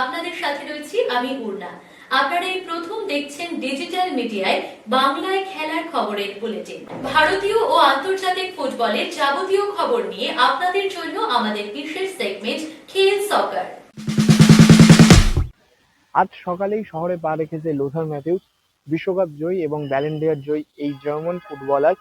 আপনাদের সাথে রয়েছি আমি উর্না। আপনারা এই প্রথম দেখছেন ডিজিটাল মিডিয়ায় বাংলায় খেলার খবরের বুলেটিন। ভারতীয় ও আন্তর্জাতিক ফুটবলের যাবতীয় খবর নিয়ে আপনাদের জন্য আমাদের বিশেষ সেগমেন্ট খেল সকার আজ সকালেই শহরে পা রেখেছে লোথার ম্যাথিউস। বিশ্বকাপ জয়ী এবং ব্যালেন্ডিয়ার জয়ী এই জার্মান ফুটবলার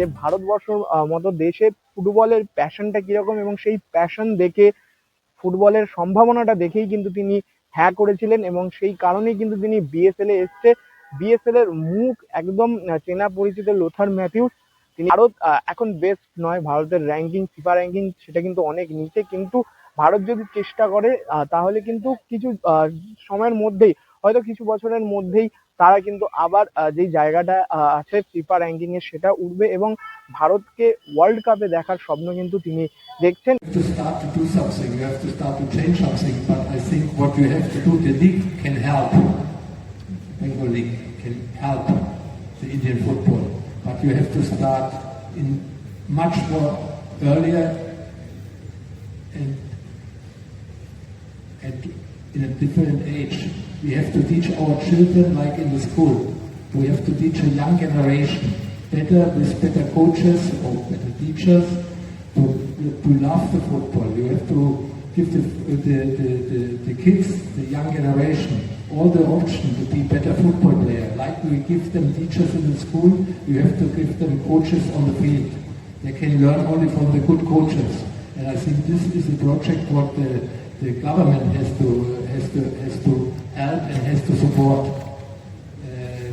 যে ভারতবর্ষ মতো দেশে ফুটবলের প্যাশনটা কীরকম এবং সেই প্যাশন দেখে ফুটবলের সম্ভাবনাটা দেখেই কিন্তু তিনি হ্যাঁ করেছিলেন এবং সেই কারণেই কিন্তু তিনি বিএসএল এ এসছে। বিএসএল এর মুখ একদম চেনা পরিচিত লোথার ম্যাথিউস। তিনি ভারত এখন বেস্ট নয়, ভারতের র্যাঙ্কিং ফিফা র্যাঙ্কিং সেটা কিন্তু অনেক নিচে। কিন্তু ভারত যদি চেষ্টা করে তাহলে কিন্তু কিছু সময়ের মধ্যেই হয়তো কিছু বছরের মধ্যেই তারা কিন্তু আবার যে জায়গাটা আছে ফিফা র্যাঙ্কিং এ সেটা উঠবে এবং ভারতকে ওয়ার্ল্ড কাপে দেখার স্বপ্ন কিন্তু তিনি দেখছেন in a different age. We have to teach our children like in the school. We have to teach a young generation better with better coaches or better teachers to, to love the football. You have to give the, the, the, the, kids, the young generation, all the option to be better football player. Like we give them teachers in the school, you have to give them coaches on the field. They can learn only from the good coaches. And I think this is a project what the, the government has to, has to, has to help and has to support. Uh,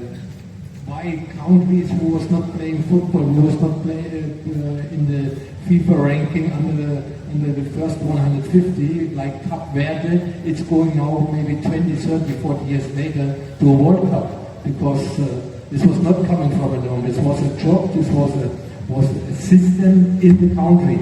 why countries who was not playing football, who was not play, uh, in the FIFA ranking under the, under the first 150, like Cap Verde, it's going now maybe 20, 30, 40 years later to a World Cup because uh, this was not coming from alone. This was a job, this was a, was a system in the country.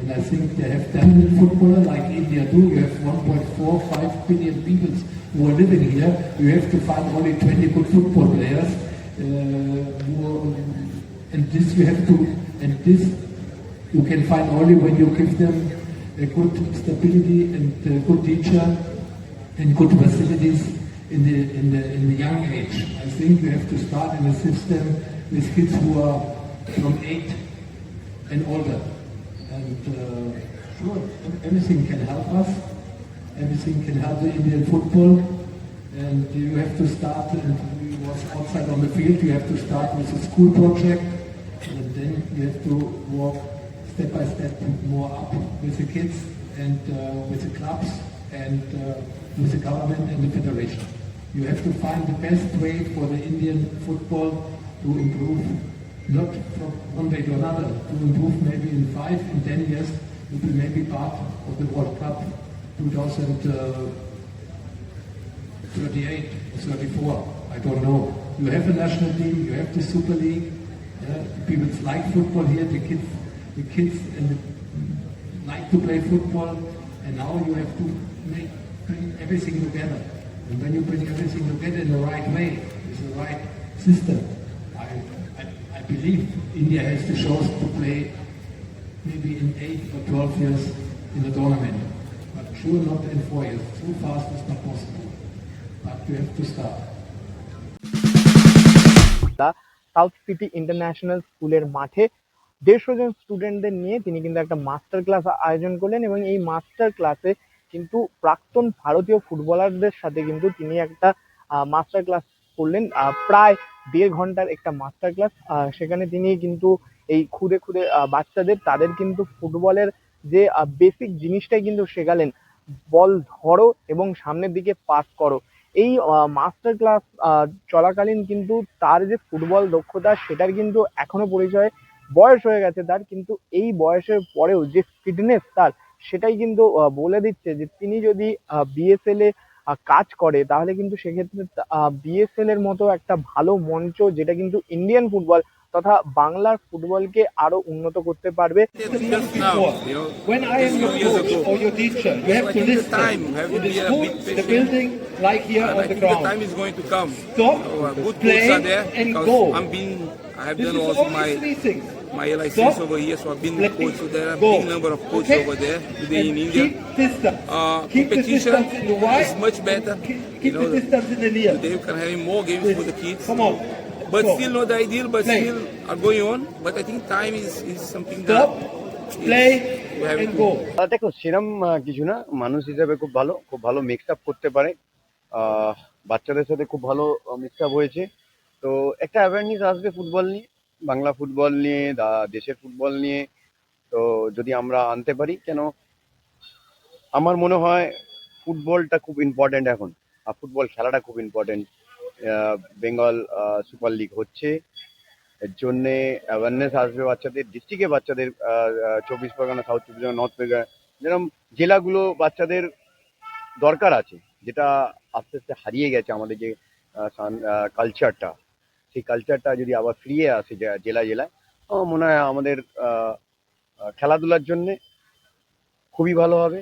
And I think they have done with footballer like India do. You have 1.45 billion people who are living here. You have to find only 20 good football players. Uh, and this you have to, and this you can find only when you give them a good stability and a good teacher and good facilities in the, in the, in the young age. I think you have to start in a system with kids who are from eight and older. And uh, sure, everything can help us. Everything can the Indian football. And you have to start, and we was outside on the field, you have to start with a school project. And then you have to walk step by step more up with the kids and uh, with the clubs and uh, with the government and the federation. You have to find the best way for the Indian football to improve, not from one day to another, to improve maybe in five, in ten years, will be maybe part of the World Cup 2038 or 34. I don't know. You have a national team, you have the Super League. Yeah, people like football here, the kids, the kids and like to play football, and now you have to make bring everything together. And when you bring everything together in the right way, with the right system, I, I, I believe India has the chance to play maybe in eight or twelve years in the tournament. Sure not in four years. So fast is not possible. But you have to start. South city international স্কুলের মাঠে দেড়শো জন স্টুডেন্টদের নিয়ে তিনি কিন্তু একটা master class আয়োজন করলেন এবং এই মাস্টার ক্লাসে কিন্তু প্রাক্তন ভারতীয় ফুটবলারদের সাথে কিন্তু তিনি একটা মাস্টার ক্লাস করলেন প্রায় দেড় ঘণ্টার একটা মাস্টার ক্লাস সেখানে তিনি কিন্তু এই খুদে খুদে বাচ্চাদের, তাদের কিন্তু ফুটবলের যে বেসিক জিনিসটাই কিন্তু শেখালেন বল ধরো এবং সামনের দিকে পাস করো। এই মাস্টার ক্লাস চলাকালীন কিন্তু তার যে ফুটবল দক্ষতা, সেটার কিন্তু এখনও পরিচয়। বয়স হয়ে গেছে তার, কিন্তু এই বয়সের পরেও যে ফিটনেস তার, সেটাই কিন্তু বলে দিচ্ছে যে তিনি যদি বিএসএল এ কাজ করে, তাহলে কিন্তু সেক্ষেত্রে বিএসএল এর মতো একটা ভালো মঞ্চ, যেটা কিন্তু ইন্ডিয়ান ফুটবল তথা বাংলার ফুটবলকে আরও উন্নত করতে পারবে I have Uh, done also my my license Stop, over here, so I've been play, coach. So there are a big number of coaches Okay? over there today And in India. Keep distance. Uh, keep the competition distance in the is much better. Keep, You know, the distance in the near. Today we can have more games for the kids. Come on. But Go. still not ideal, but Play. still are going on. But I think time is, is something Stop, that দেখো সেরম কিছু না মানুষ হিসাবে খুব ভালো খুব ভালো মিক্স আপ করতে পারে। আহ, বাচ্চাদের সাথে খুব ভালো মিক্স আপ হয়েছে। তো একটা অ্যাওয়ারনেস আসবে ফুটবল নিয়ে বাংলা ফুটবল নিয়ে দেশের ফুটবল নিয়ে। তো যদি আমরা আনতে পারি কেন? আমার মনে হয় ফুটবলটা খুব ইম্পর্টেন্ট এখন। আর ফুটবল খেলাটা খুব ইম্পর্টেন্ট বেঙ্গল সুপার লিগ হচ্ছে। এর জন্যে অ্যাওয়ারনেস আসবে বাচ্চাদের ডিস্ট্রিক্টে বাচ্চাদের চব্বিশ পরগনা সাউথ চব্বিশ পরগনা নর্থ পরগনা যেরকম জেলাগুলো বাচ্চাদের দরকার আছে, যেটা আস্তে আস্তে হারিয়ে গেছে আমাদের যে কালচারটা সেই কালচারটা যদি আবার ফিরিয়ে আসে জেলা জেলায় আমার মনে হয় আমাদের খেলাধুলার জন্যে খুবই ভালো হবে,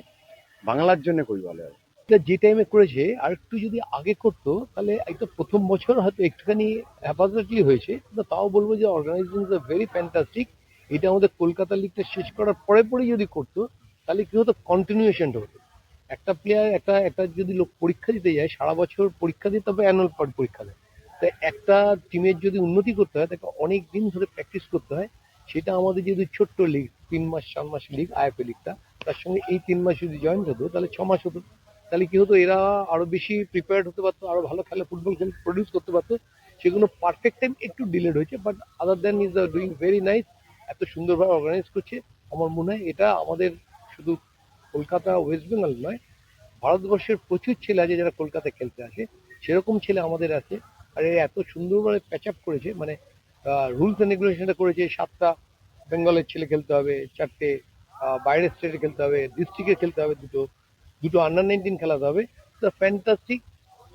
বাংলার জন্য খুবই ভালো হবে। যে টাইমে করেছে আর একটু যদি আগে করতো, তাহলে একটা প্রথম বছর হয়তো একটুখানি হ্যাপাজেটলি হয়েছে। কিন্তু তাও বলব যে অর্গানাইজেশন ইজ ভেরি ফ্যান্টাস্টিক এটা আমাদের কলকাতা লিগটা শেষ করার পরে পরে যদি করতো, তাহলে কি হতো? কন্টিনিউশনটা হতো। একটা প্লেয়ার একটা একটা যদি লোক পরীক্ষা দিতে যায়, সারা বছর পরীক্ষা দিতে হবে অ্যানুয়াল পরীক্ষা দেয়। তাই একটা টিমের যদি উন্নতি করতে হয়, তাকে অনেক দিন ধরে প্র্যাকটিস করতে হয়, সেটা আমাদের যদি ছোট্ট লিগ তিন মাস, চার মাস লিগ আইএফএ লিগটা তার সঙ্গে এই তিন মাস যদি জয়েন হতো তাহলে ছ মাস হতো। তাহলে কি হতো, এরা আরও বেশি প্রিপেয়ার্ড হতে পারতো, আরও ভালো খেলা ফুটবল খেল প্রডিউস করতে পারতো। সেগুলো পারফেক্ট টাইম একটু ডিলেড হয়েছে but other than is doing very nice এত সুন্দরভাবে অর্গানাইজ করছে, আমার মনে হয় এটা আমাদের শুধু কলকাতা ওয়েস্ট বেঙ্গল নয়, ভারতবর্ষের প্রচুর ছেলে আছে যারা কলকাতায় খেলতে আসে, সেরকম ছেলে আমাদের আছে, আর এরা এত সুন্দরভাবে প্যাচ আপ করেছে মানে রুলস অ্যান্ড রেগুলেশনটা করেছে, সাতটা বেঙ্গলের ছেলে খেলতে হবে, চারটে বাইরের স্টেটে খেলতে হবে ডিস্ট্রিক্টে খেলতে হবে দুটো দুটো আন্ডার নাইনটিন খেলাতে হবে। তো ফ্যান্টাস্টিক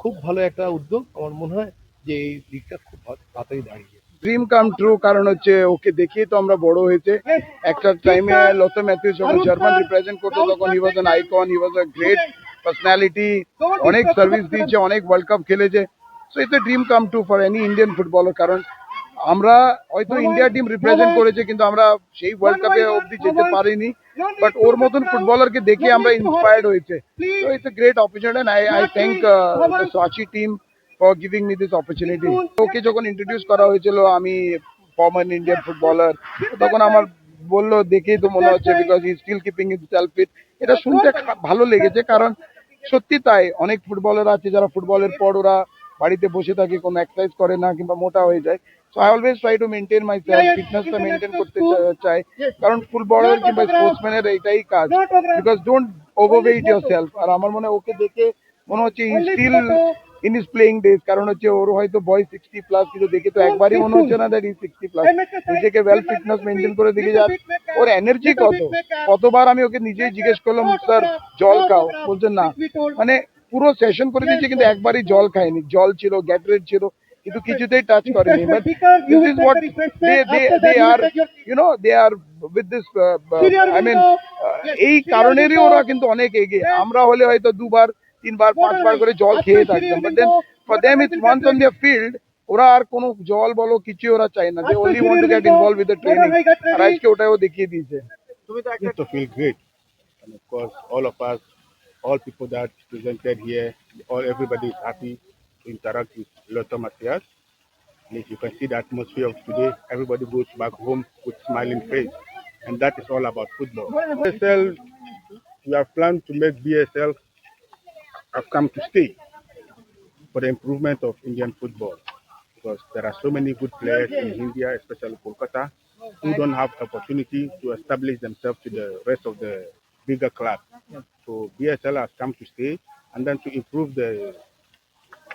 খুব ভালো একটা উদ্যোগ। আমার মনে হয় যে এই লিগটা খুব তাড়াতাড়ি দাঁড়িয়ে ড্রিম কাম ট্রু কারণ হচ্ছে ওকে দেখিয়ে তো আমরা বড় হয়েছে। একটা টাইমে লতো ম্যাথিউস যখন জার্মান রিপ্রেজেন্ট করতো তখন he was an icon he was a great personality অনেক সার্ভিস দিয়েছে অনেক ওয়ার্ল্ড কাপ খেলেছে। So it's a dream come true for any Indian footballer কারণ আমরা হয়তো ইন্ডিয়া টিম রিপ্রেজেন্ট করেছে কিন্তু আমরা সেই ওয়ার্ল্ড কাপে অবধি যেতে পারিনি। বাট ওর মতন ফুটবলারকে দেখে আমরা ইন্সপায়ার্ড হয়েছে। So it's a great opportunity I I thank the Sachi team for giving me this opportunity okay যখন ইন্ট্রোডিউস করা হয়েছিল আমি ফর্মার ইন্ডিয়ান ফুটবলার তখন আমার বলল দেখেই তো মনে হচ্ছে because he still keeping his self fit এটা শুনতে ভালো লেগেছে কারণ সত্যি তাই অনেক ফুটবলার আছে যারা ফুটবলের পর ওরা বাড়িতে বসে থাকে কোনো এক্সারসাইজ করে না কিংবা মোটা হয়ে যায়। So I always try to maintain my self ফিটনেসটা maintain করতে চাই। কারণ ফুটবলার কিংবা স্পোর্টসম্যানের এইটাই কাজ। Because don't overweight your self আর আমার মনে হয় ওকে দেখে মনে হচ্ছে still in his playing days কারণ হচ্ছে ওর হয়তো বয়স সিক্সটি প্লাস কিন্তু দেখে তো একবারই মনে হচ্ছে না দ্যাট ইজ সিক্সটি প্লাস নিজেকে ওয়েল ফিটনেস মেনটেন করে দেখে যান ওর এনার্জি কত? কতবার আমি ওকে নিজেই জিজ্ঞেস করলাম স্যার জল খাও? বলছেন না। মানে পুরো সেশন করে দিয়েছে কিন্তু একবারই জল খায়নি। জল ছিল গ্যাটরেট ছিল। কিন্তু কিছুতেই টাচ করেনি but this is what they they they are you know they are with this I mean এই কারণেরই ওরা কিন্তু অনেক এগিয়ে। আমরা হলে হয়তো দুবার তিনবার পাঁচবার করে জল খেয়ে থাকতাম but then for them it's once on their field ওরা আর কোনো জল বলো কিছু ওরা চায় না। They only want to get involve with the training আর আজকে ওটাও দেখিয়ে দিয়েছে। Yes, to feel great. And of course, all of us, all people that presented here, all everybody is happy interact with Lotto Matthias. And if you can see the atmosphere of today, everybody goes back home with smiling face. And that is all about football. BSL, we have planned to make BSL have come to stay for the improvement of Indian football. Because there are so many good players in India, especially Kolkata, who don't have opportunity to establish themselves to the rest of the bigger clubs. So BSL has come to stay and then to improve the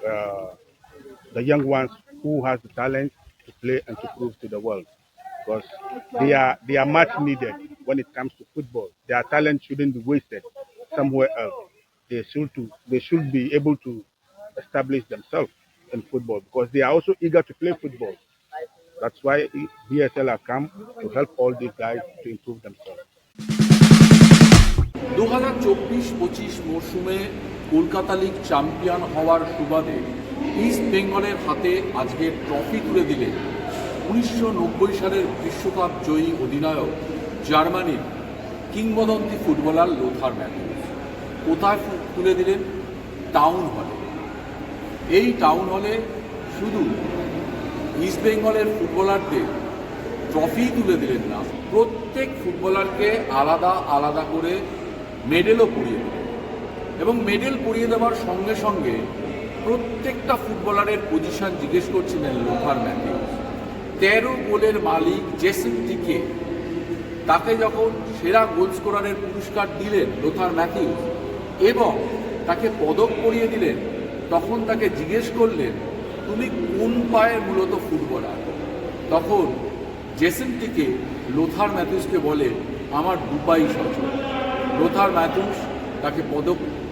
uh, the young ones who has the talent to play and to prove to the world. Because they are they are much needed when it comes to football. Their talent shouldn't be wasted somewhere else. They should to they should be able to establish themselves in football because they are also eager to play football. That's why BSL have come to help all these guys to improve themselves. দু হাজার চব্বিশ পঁচিশ মরশুমে Kolkata league champion হওয়ার সুবাদে east বেঙ্গলের হাতে আজকে ট্রফি তুলে দিলেন উনিশশো সালের বিশ্বকাপ জয়ী অধিনায়ক জার্মানির কিংবদন্তি ফুটবলার লোথার ম্যাথিউস কোথায় তুলে দিলেন? টাউন হলে। এই টাউন হলে শুধু ইস্ট বেঙ্গলের ফুটবলারদের ট্রফি তুলে দিলেন না, প্রত্যেক ফুটবলারকে আলাদা আলাদা করে মেডেলও পরিয়ে দিলেন। এবং মেডেল পরিয়ে দেওয়ার সঙ্গে সঙ্গে প্রত্যেকটা ফুটবলারের পজিশন জিজ্ঞেস করছিলেন লোথার ম্যাথিউস তেরো গোলের মালিক জেসিন টিকে। তাকে যখন সেরা গোল স্কোরারের পুরস্কার দিলেন লোথার ম্যাথিউস এবং তাকে পদক পরিয়ে দিলেন, তখন তাকে জিজ্ঞেস করলেন, তুমি কোন পায়ে মূলত ফুটবলার তখন জেসেন্টিকে লোথার ম্যাথিউসকে বলে, আমার দুপাই সচল। লোথার ম্যাথিউস তাকে পদক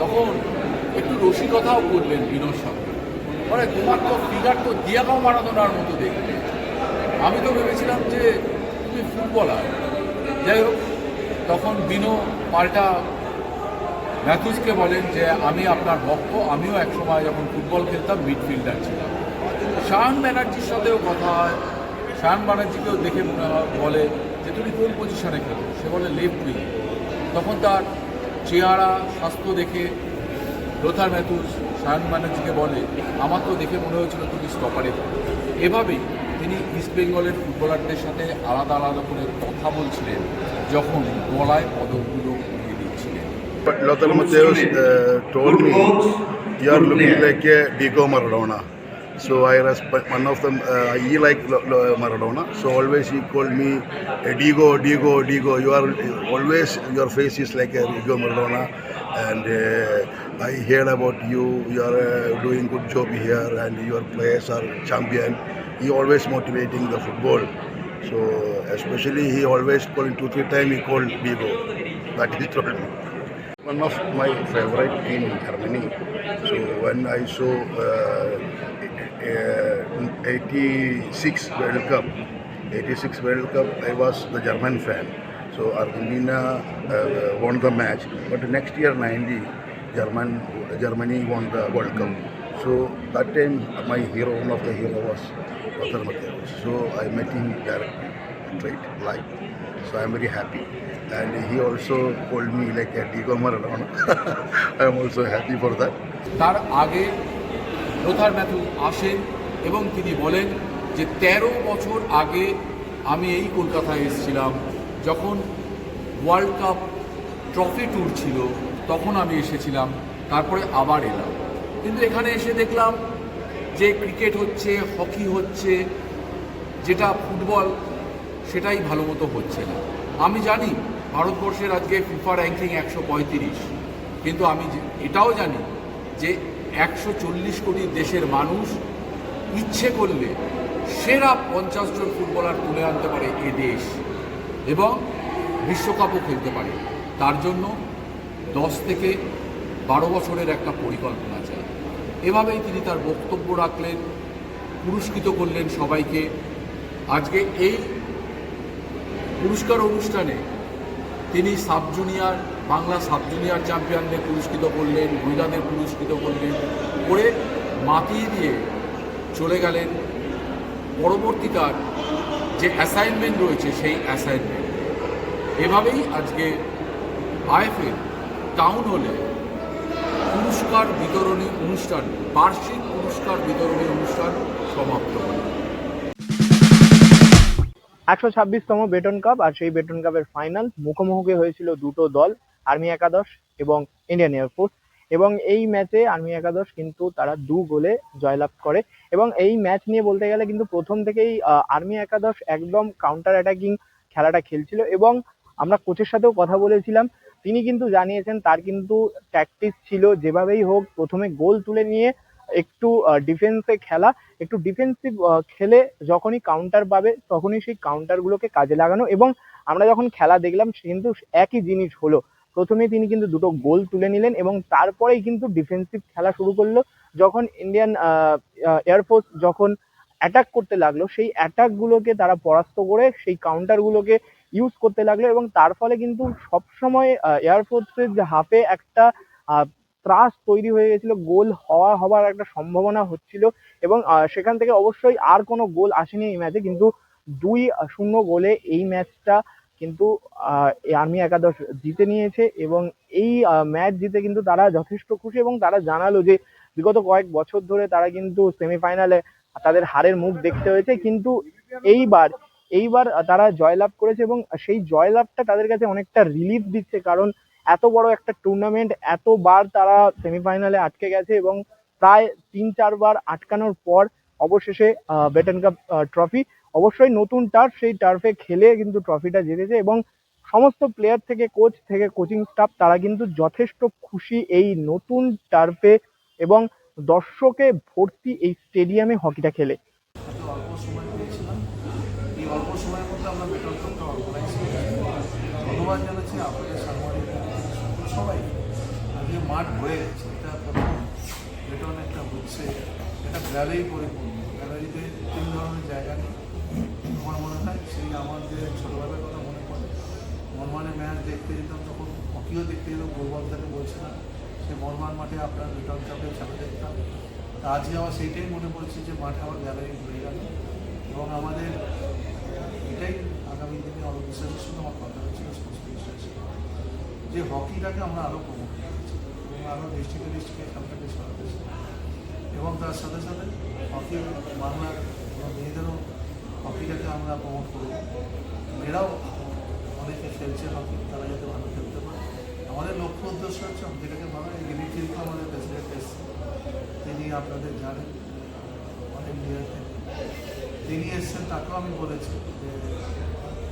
তখন একটু রসিকতাও করলেন বিনোর সঙ্গে বলে তোমার তো ফিগার তো দিয়াগাও মারাদোনার মতো দেখতে। আমি তো ভেবেছিলাম যে তুমি ফুটবলার। যাই হোক, তখন বিনো পাল্টা ম্যাথুসকে বলেন যে, আমি আপনার ভক্ত, আমিও একসময় যখন ফুটবল খেলতাম, মিডফিল্ডার ছিলাম। শাহান ব্যানার্জির সাথেও কথা হয়। শাহান ব্যানার্জিকেও দেখে মনে বলে যে, তুমি কোন পজিশনে খেলো? সে বলে লেফট উইং তখন তার চেহারা স্বাস্থ্য দেখে লোথার ম্যাথুস শাহান ব্যানার্জিকে বলে আমার তো দেখে মনে হয়েছিল তুমি স্টপারে এভাবেই তিনি ইস্ট বেঙ্গলের ফুটবলারদের সাথে আলাদা আলাদা করে কথা বলছিলেন যখন গলায় পদকগুলো But Lothar Matthäus uh, told me, you are looking like a Diego Maradona. So I respect one of them. Uh, he like Maradona. So always he called me Diego, Diego, Diego. You are always your face is like a Diego Maradona. And uh, I heard about you. You are uh, doing good job here, and your players are champion. He always motivating the football. So especially he always calling two three times he called Diego. That he told me. One of my favorite in Germany. So when I saw uh, 86 World Cup, 86 World Cup, I was the German fan. So Argentina uh, won the match, but next year 90, German Germany won the World Cup. So that time my hero, one of the hero was Lothar Matthäus. So I met him directly, straight live. So I'm very happy. And he also called me like a Diego Maradona. I'm also happy for that. তার আগে Luther Matthew আসেন এবং তিনি বলেন যে ১৩ বছর আগে আমি এই কলকাতায় এসেছিলাম। যখন ওয়ার্ল্ড কাপ ট্রফি ট্যুর ছিল, তখন আমি এসেছিলাম, তারপরে আবার এলাম। কিন্তু এখানে এসে দেখলাম যে ক্রিকেট হচ্ছে হকি হচ্ছে, যেটা ফুটবল সেটাই ভালো মতো হচ্ছে না। আমি জানি ভারতবর্ষের আজকে ফিফা র্যাঙ্কিং একশো পঁয়ত্রিশ, কিন্তু আমি এটাও জানি যে একশো চল্লিশ কোটি দেশের মানুষ ইচ্ছে করলে সেরা পঞ্চাশ জন ফুটবলার তুলে আনতে পারে এ দেশ এবং বিশ্বকাপও খেলতে পারে। তার জন্য দশ থেকে বারো বছরের একটা পরিকল্পনা চাই। এভাবেই তিনি তার বক্তব্য রাখলেন, পুরস্কৃত করলেন সবাইকে। আজকে এই পুরস্কার অনুষ্ঠানে তিনি sub junior Bangla sub junior চ্যাম্পিয়নদের পুরস্কৃত করলেন, মহিলাদের পুরস্কৃত করলেন, করে মাতিয়ে দিয়ে চলে গেলেন। পরবর্তীকার যে অ্যাসাইনমেন্ট রয়েছে, সেই অ্যাসাইনমেন্ট এভাবেই আজকে আইএফএল টাউন হলে পুরস্কার বিতরণী অনুষ্ঠান, বার্ষিক পুরস্কার বিতরণী অনুষ্ঠান সমাপ্ত হল। একশো ছাব্বিশতম বেটন কাপ, আর সেই বেটন কাপের ফাইনাল মুখোমুখি হয়েছিল দুটো দল। আর্মি একাদশ এবং ইন্ডিয়ান এয়ারফোর্স এবং এই ম্যাচে আর্মি একাদশ কিন্তু তারা দু গোলে জয়লাভ করে। এবং এই ম্যাচ নিয়ে বলতে গেলে কিন্তু প্রথম থেকেই আর্মি একাদশ একদম কাউন্টার অ্যাটাকিং খেলাটা খেলছিল। এবং আমরা কোচের সাথেও কথা বলেছিলাম। তিনি কিন্তু জানিয়েছেন তার কিন্তু ট্যাকটিস ছিল যেভাবেই হোক, প্রথমে গোল তুলে নিয়ে একটু ডিফেন্সে খেলা। একটু ডিফেন্সিভ খেলে যখনই কাউন্টার পাবে তখনই সেই কাউন্টারগুলোকে কাজে লাগানো। এবং আমরা যখন খেলা দেখলাম কিন্তু একই জিনিস হলো। প্রথমে তিনি কিন্তু দুটো গোল তুলে নিলেন এবং তারপরেই কিন্তু ডিফেন্সিভ খেলা শুরু করল। যখন ইন্ডিয়ান এয়ারফোর্স যখন অ্যাটাক করতে লাগল, সেই অ্যাটাকগুলোকে তারা পরাস্ত করে সেই কাউন্টারগুলোকে ইউজ করতে লাগল এবং তার ফলে কিন্তু সবসময় এয়ারফোর্সের যে হাফে একটা ত্রাস তৈরি হয়ে গেছিল, গোল হওয়া হবার একটা সম্ভাবনা হচ্ছিল এবং সেখান থেকে অবশ্যই আর কোনো গোল আসেনি এই ম্যাচে কিন্তু দুই শূন্য গোলে এই ম্যাচটা কিন্তু আর্মি একাদশ জিতে নিয়েছে এবং এই ম্যাচ জিতে কিন্তু তারা যথেষ্ট খুশি এবং তারা জানালো যে বিগত কয়েক বছর ধরে তারা কিন্তু সেমিফাইনালে তাদের হারের মুখ দেখতে হয়েছে। কিন্তু এইবার এইবার তারা জয়লাভ করেছে এবং সেই জয়লাভটা তাদের কাছে অনেকটা রিলিফ দিচ্ছে কারণ এত বড় একটা টুর্নামেন্ট এতবার তারা সেমিফাইনালে আটকে গেছে এবং প্রায় তিন চারবার আটকানোর পর অবশেষে বেটন কাপ ট্রফি অবশ্যই নতুন টার্ফ সেই টার্ফে খেলে কিন্তু ট্রফিটা জিতেছে এবং সমস্ত প্লেয়ার থেকে কোচ থেকে কোচিং স্টাফ তারা কিন্তু যথেষ্ট খুশি এই নতুন টার্ফে এবং দর্শকে ভর্তি এই স্টেডিয়ামে হকিটা খেলে। মাঠ গেছে, এটা একটা হচ্ছে, এটা গ্যালারি পরিপূর্ণ। গ্যালারিতে তিন ধরনের জায়গা নেই। আমার মনে হয় সেই আমাদের ছোটোবেলার কথা মনে পড়ে। মনমানে ম্যাচ দেখতে যেতাম তখন হকিও দেখতে যেতাম গৌরব থেকে বলছিলাম। সে মনমান মাঠে আপনার বেতন কাপে খেলা দেখতাম। তা আজকে আবার সেইটাই মনে পড়ছে যে মাঠে আবার গ্যালারি ভরে গেল এবং আমাদের এটাই আগামী দিনে অল্প বিশ্বাসের সঙ্গে আমার কথা হচ্ছিল যে হকিটাকে আমরা আরও প্রমোট করছি এবং আরও ডিস্ট্রিক্টে ডিস্ট্রিক্টে খেলাটাকে ছড়াতেছি এবং তার সাথে সাথে হকি বাংলার মেয়েদেরও হকিটাকে আমরা প্রমোট করি। মেয়েরাও অনেকে খেলছে হকি, তারা যাতে ভালো খেলতে পারে। আমাদের লক্ষ্য উদ্দেশ্য হচ্ছে যেটাকে ভালো, এই গিরিফিল্ডকে আমাদের প্রেসিডেন্ট এসছে। তিনি আপনাদের জানেন অনেক থেকে তিনি এসছেন, তাকেও আমি বলেছি যে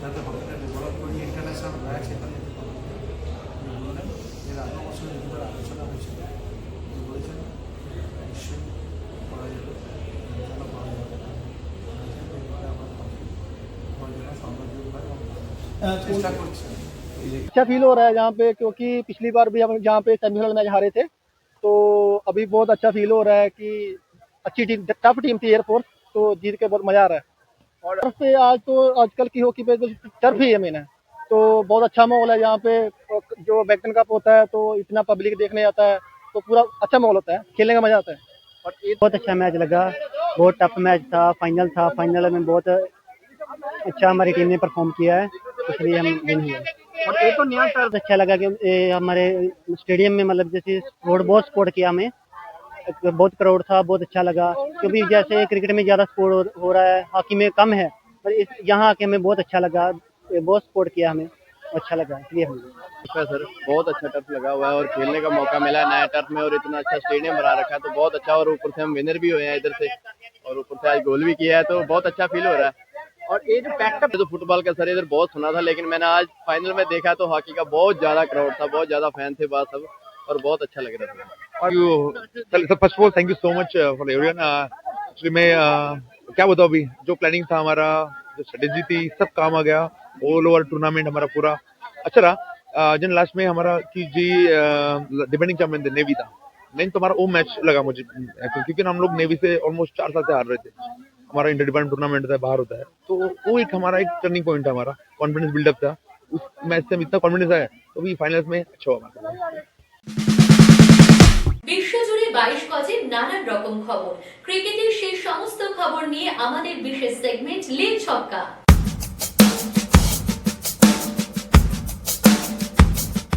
যাতে হকিটা ডেভেলপ করি ইন্টারন্যাশনাল ম্যাচ এখানে যাতে বললেন, এর আগের বছর যেগুলো আলোচনা হয়েছিল বলেছেন চেষ্টা করছেন अच्छा फील हो रहा है यहाँ पे क्योंकि पिछली बार भी हम यहाँ पे सेमीफाइनल मैच हारे थे तो अभी बहुत अच्छा फील हो रहा है कि अच्छी टीम टफ टीम थी एयरफोर्स तो जीत के बहुत मजा आ रहा है और टर्फ पे आज तो आजकल की हॉकी पे टर्फ ही है मेन है तो बहुत अच्छा माहौल है यहाँ पे जो बैकटन कप होता है तो इतना पब्लिक देखने आता है तो पूरा अच्छा माहौल होता है खेलने का मजा आता है और ये बहुत अच्छा मैच लगा बहुत टफ मैच था फाइनल था फाइनल में बहुत अच्छा हमारी टीम ने परफॉर्म किया है इसलिए हम विन हुए और ये तो नया टर्फ अच्छा लगा कि हमारे स्टेडियम में मतलब जैसे सपोर्ट बहुत सपोर्ट किया हमें। बहुत क्राउड था बहुत अच्छा लगा। क्योंकि जैसे क्रिकेट में ज़्यादा सपोर्ट हो, हो रहा है हॉकी में कम है। पर इस यहाँ आके हमें बहुत अच्छा लगा बहुत सपोर्ट किया हमें अच्छा लगा इसलिए हम अच्छा सर बहुत अच्छा टर्फ लगा हुआ है और खेलने का मौका मिला है नया टर्फ में और इतना अच्छा स्टेडियम बना रखा है। तो बहुत अच्छा और ऊपर से हम विनर भी हुए हैं इधर से। और ऊपर से आज गोल भी किया है तो बहुत अच्छा फील हो रहा है। और ये जो पैक्टअप तो फुटबॉल का सर इधर बहुत सुना था लेकिन मैंने आज फाइनल में देखा तो हॉकी का बहुत ज़्यादा क्राउड था बहुत ज़्यादा फ़ैन थे बात सब और बहुत अच्छा लग रहा था। you. Sir first of all thank you so much for everyone actually मैं uh, क्या बताऊँ अभी जो प्लानिंग था हमारा जो स्ट्रेटेजी थी सब काम आ गया ऑल ओवर टूर्नामेंट हमारा पूरा। अच्छा रहा uh, जन लास्ट में हमारा कि जी डिपेंडिंग चैंपियन थे नेवी था। नहीं तो हमारा वो मैच लगा मुझे क्योंकि हम लोग नेवी से ऑलमोस्ट चार साल से हार रहे थे। हमारा इंटर डिपेंडेंट टूर्नामेंट था बाहर होता है तो वो एक हमारा एक टर्निंग पॉइंट था हमारा कॉन्फिडेंस बिल्डअप था उस मैच से हम इतना कॉन्फिडेंस आया तो भी फाइनल्स में अच्छा हुआ हमारा বিশ্বজুড়ে বাইশ গজের নানান রকম খবর ক্রিকেটের সেই সমস্ত খবর নিয়ে আমাদের বিশেষ সেগমেন্ট লিগ ছক্কা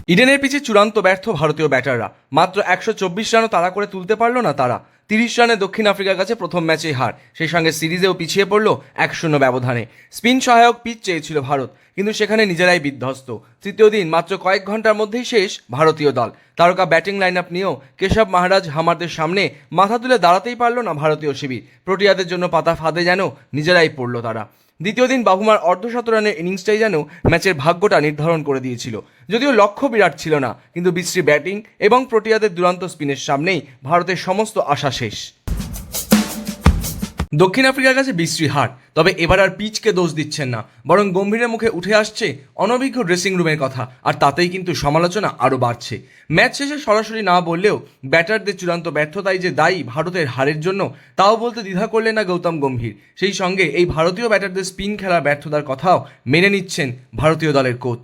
ইডেনের পিছে চূড়ান্ত ব্যর্থ ভারতীয় ব্যাটাররা মাত্র একশো চব্বিশ রানও তাড়া করে তুলতে পারল না তারা তিরিশ রানে দক্ষিণ আফ্রিকার কাছে প্রথম ম্যাচেই হার। সেই সঙ্গে সিরিজেও পিছিয়ে পড়ল এক শূন্য ব্যবধানে। স্পিন সহায়ক পিচ চেয়েছিল ভারত, কিন্তু সেখানে নিজেরাই বিধ্বস্ত। তৃতীয় দিন মাত্র কয়েক ঘণ্টার মধ্যেই শেষ ভারতীয় দল। তারকা ব্যাটিং লাইন আপ নিয়েও কেশব মহারাজ হামারদের সামনে মাথা তুলে দাঁড়াতেই পারল না ভারতীয় শিবির। প্রোটিয়াদের জন্য পাতা ফাঁদে যেন নিজেরাই পড়ল তারা। দ্বিতীয় দিন বাহুমার অর্ধশত রানের ইনিংসটাই যেন ম্যাচের ভাগ্যটা নির্ধারণ করে দিয়েছিল। যদিও লক্ষ্য বিরাট ছিল না, কিন্তু বিশ্রী ব্যাটিং এবং প্রোটিয়াদের দুরান্ত স্পিনের সামনেই ভারতের সমস্ত আশা শেষ। দক্ষিণ আফ্রিকার কাছে বিশ্রী হার, তবে এবার আর পিচকে দোষ দিচ্ছেন না, বরং গম্ভীরের মুখে উঠে আসছে অনভিজ্ঞ ড্রেসিং রুমের কথা, আর তাতেই কিন্তু সমালোচনা আরও বাড়ছে। ম্যাচ শেষে সরাসরি না বললেও ব্যাটারদের চূড়ান্ত ব্যর্থতাই যে দায়ী ভারতের হারের জন্য, তাও বলতে দ্বিধা করলেন না গৌতম গম্ভীর। সেই সঙ্গে এই ভারতীয় ব্যাটারদের স্পিন খেলার ব্যর্থতার কথাও মেনে নিচ্ছেন ভারতীয় দলের কোচ